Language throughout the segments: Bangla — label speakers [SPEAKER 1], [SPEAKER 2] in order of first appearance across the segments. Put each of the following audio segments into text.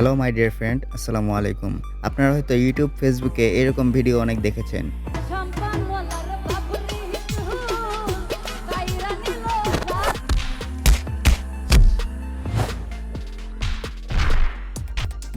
[SPEAKER 1] হ্যালো মাই ডিয়ার ফ্রেন্ড আসসালামু আলাইকুম আপনারা হয়তো ইউটিউব ফেসবুকে এরকম ভিডিও অনেক দেখেছেন।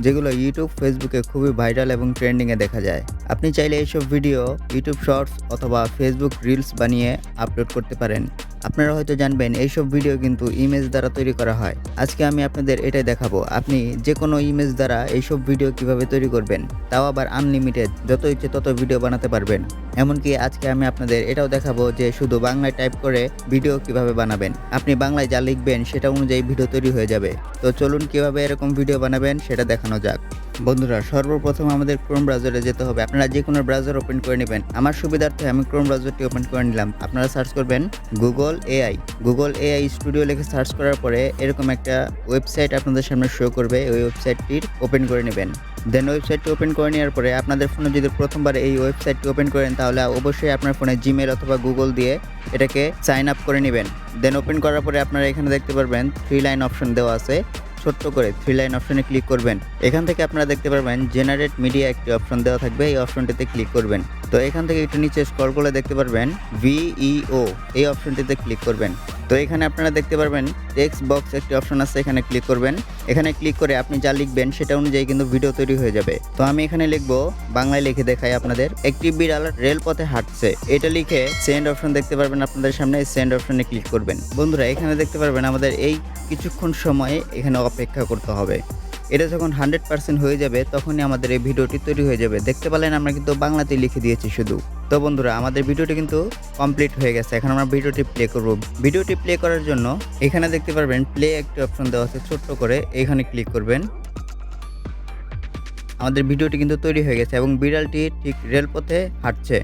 [SPEAKER 1] যেগুলো ইউটিউব ফেসবুকে খুবই ভাইরাল এবং ট্রেন্ডিংয়ে দেখা যায়। আপনি চাইলে এইসব ভিডিও ইউটিউব শর্টস অথবা ফেসবুক রিলস বানিয়ে আপলোড করতে পারেন। আপনারা হয়তো জানবেন, এইসব ভিডিও কিন্তু ইমেজ দ্বারা তৈরি করা হয়। আজকে আমি আপনাদের এটাই দেখাবো। আপনি যে কোনো ইমেজ দ্বারা এইসব ভিডিও কীভাবে তৈরি করবেন, তাও আবার আনলিমিটেড যত ইচ্ছে তত ভিডিও বানাতে পারবেন। এমনকি আজকে আমি আপনাদের এটাও দেখাবো যে শুধু বাংলায় টাইপ করে ভিডিও কীভাবে বানাবেন। আপনি বাংলায় যা লিখবেন, সেটা অনুযায়ী ভিডিও তৈরি হয়ে যাবে। তো চলুন কীভাবে এরকম ভিডিও বানাবেন, সেটা দেখানো যাক। বন্ধুরা, সর্বপ্রথম আমাদের ক্রোম ব্রাউজারে যেতে হবে। আপনারা যে কোনো ব্রাউজার ওপেন করে নেবেন। আমার সুবিধার্থে আমি ক্রোম ব্রাউজারটি ওপেন করে নিলাম। আপনারা সার্চ করবেন Google AI Google AI studio লিখে সার্চ করার পরে এরকম একটা ওয়েবসাইট আপনাদের সামনে শো করবে। ওই ওয়েবসাইটটির ওপেন করে নেবেন। দেন ওয়েবসাইটটি ওপেন করে নেওয়ার পরে আপনাদের ফোনে যদি প্রথমবার এই ওয়েবসাইটটি ওপেন করেন, তাহলে অবশ্যই আপনার ফোনে জিমেল অথবা গুগল দিয়ে এটাকে সাইন আপ করে নেবেন। দেন ওপেন করার পরে আপনারা এখানে দেখতে পারবেন থ্রি লাইন অপশন দেওয়া আছে। ছোট্ট করে থ্রি লাইন অপশনে ক্লিক করবেন। এখান থেকে আপনারা দেখতে পারবেন জেনারেট মিডিয়া একটি অপশন দেওয়া থাকবে। এই অপশনটিতে ক্লিক করবেন। তো এখান থেকে একটু নিচে স্ক্রল করে দেখতে পারবেন ভিইও এই অপশনটিতে ক্লিক করবেন। তো এখানে আপনারা দেখতে পারবেন টেক্সট বক্স একটি অপশন আছে, এখানে ক্লিক করবেন। এখানে ক্লিক করে আপনি যা লিখবেন সেটা অনুযায়ী কিন্তু ভিডিও তৈরি হয়ে যাবে। তো আমি এখানে লিখব, বাংলায় লিখে দেখাই আপনাদের। একটি বিড়াল রেলপথে হাঁটছে। এটা লিখে সেন্ড অপশন দেখতে পারবেন আপনাদের সামনে সেন্ড অপশনে ক্লিক করবেন। বন্ধুরা, এখানে দেখতে পারবেন আমাদের এই কিছুক্ষণ সময় এখানে অপেক্ষা করতে হবে। এটা যখন হান্ড্রেড পার্সেন্ট হয়ে যাবে, তখনই আমাদের এই ভিডিওটি তৈরি হয়ে যাবে। দেখতে পেলেন আমরা কিন্তু বাংলাতেই লিখে দিয়েছি শুধু। তো বন্ধুরা, আমাদের ভিডিওটি কিন্তু কমপ্লিট হয়ে গেছে। এখন আমরা ভিডিওটি প্লে করব। ভিডিওটি প্লে করার জন্য এখানে দেখতে পারবেন প্লে একটি অপশন দেওয়া আছে ছোট্ট করে। এখানে ক্লিক করবেন। আমাদের ভিডিওটি কিন্তু তৈরি হয়ে গেছে এবং বিড়ালটি ঠিক রেলপথে হাঁটছে।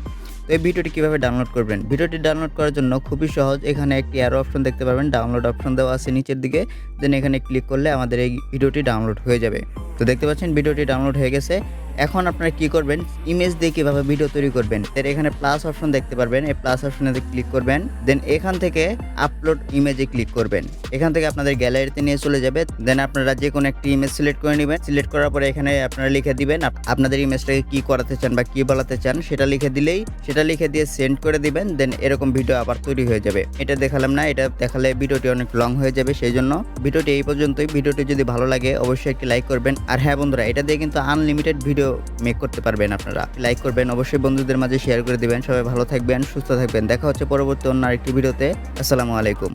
[SPEAKER 1] এই ভিডিওটি কীভাবে ডাউনলোড করবেন? ভিডিওটি ডাউনলোড করার জন্য খুবই সহজ। এখানে একটি অ্যারো অপশন দেখতে পারবেন। ডাউনলোড অপশন দেওয়া আছে নিচের দিকে। দেন এখানে ক্লিক করলে আমাদের এই ভিডিওটি ডাউনলোড হয়ে যাবে। তো দেখতে পাচ্ছেন, ভিডিওটি ডাউনলোড হয়ে গেছে। এখন আপনারা কি করবেন? ইমেজ দিয়ে কীভাবে ভিডিও তৈরি করবেন? এর এখানে প্লাস অপশন দেখতে পারবেন। এই প্লাস অপশনে ক্লিক করবেন। দেন এখান থেকে আপলোড ইমেজে ক্লিক করবেন। এখান থেকে আপনাদের গ্যালারিতে নিয়ে চলে যাবে। দেন আপনারা যে কোনো একটি ইমেজ সিলেক্ট করে নেবেন। সিলেক্ট করার পরে এখানে আপনারা লিখে দিবেন আপ- আপনাদের ইমেজটাকে কি করাতে চান বা কি বলাতে চান সেটা লিখে দিলেই, সেটা লিখে দিয়ে সেন্ড করে দিবেন। দেন এরকম ভিডিও আবার তৈরি হয়ে যাবে। এটা দেখালাম না, এটা দেখালে ভিডিওটি অনেক লং হয়ে যাবে সেই জন্য ভিডিওটি এই পর্যন্তই। ভিডিওটি যদি ভালো লাগে, অবশ্যই একটি লাইক করবেন। আর হ্যাঁ বন্ধুরা, এটা দিয়ে কিন্তু আনলিমিটেড ভিডিও মেক করতে পারবেন আপনারা। লাইক করবেন, অবশ্যই বন্ধুদের মাঝে শেয়ার করে দিবেন। সবাই ভালো থাকবেন, সুস্থ থাকবেন। দেখা হচ্ছে পরবর্তী অন্য আরেকটি ভিডিওতে আসসালামু আলাইকুম।